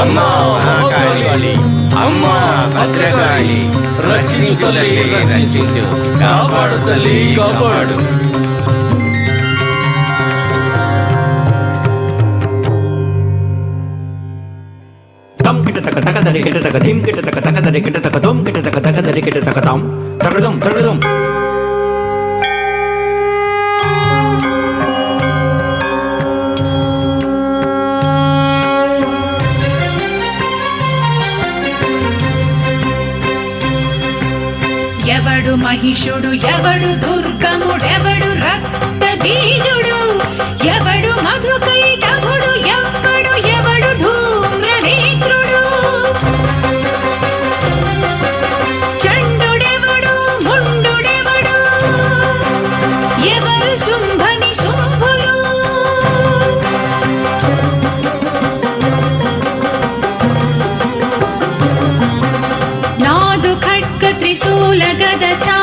అమ్మా మహాకాళి అమ్మా భద్రకాళి. రక్షించు తల్లి రక్షించు. కాపాడు తల్లి కాపాడు. తం కిట తక తక దరి కిట తక ధిం కిట మహిషుడు ఎవడు దుర్గముడెవడు రక్త బీజుడు ఎవడు మధుకైటముడు ఎవడు ఎవడు ధూమ్ర నేత్రుడు చండుడెవడు? ముండుడెవడు? ఎవరు శుంభని శుంభులు? నాదు ఖడ్గ త్రిశూల గద చా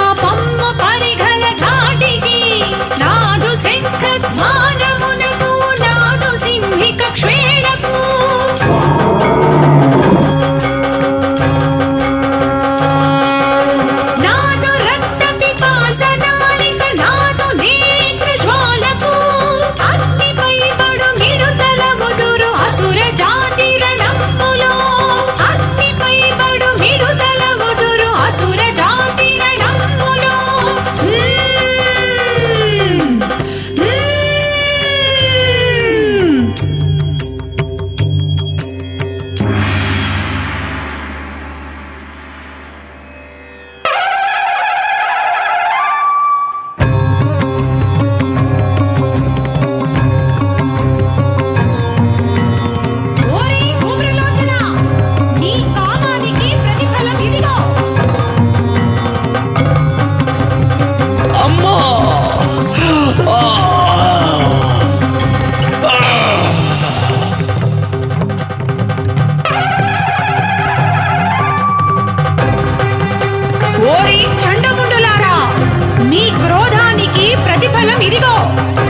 快两米的高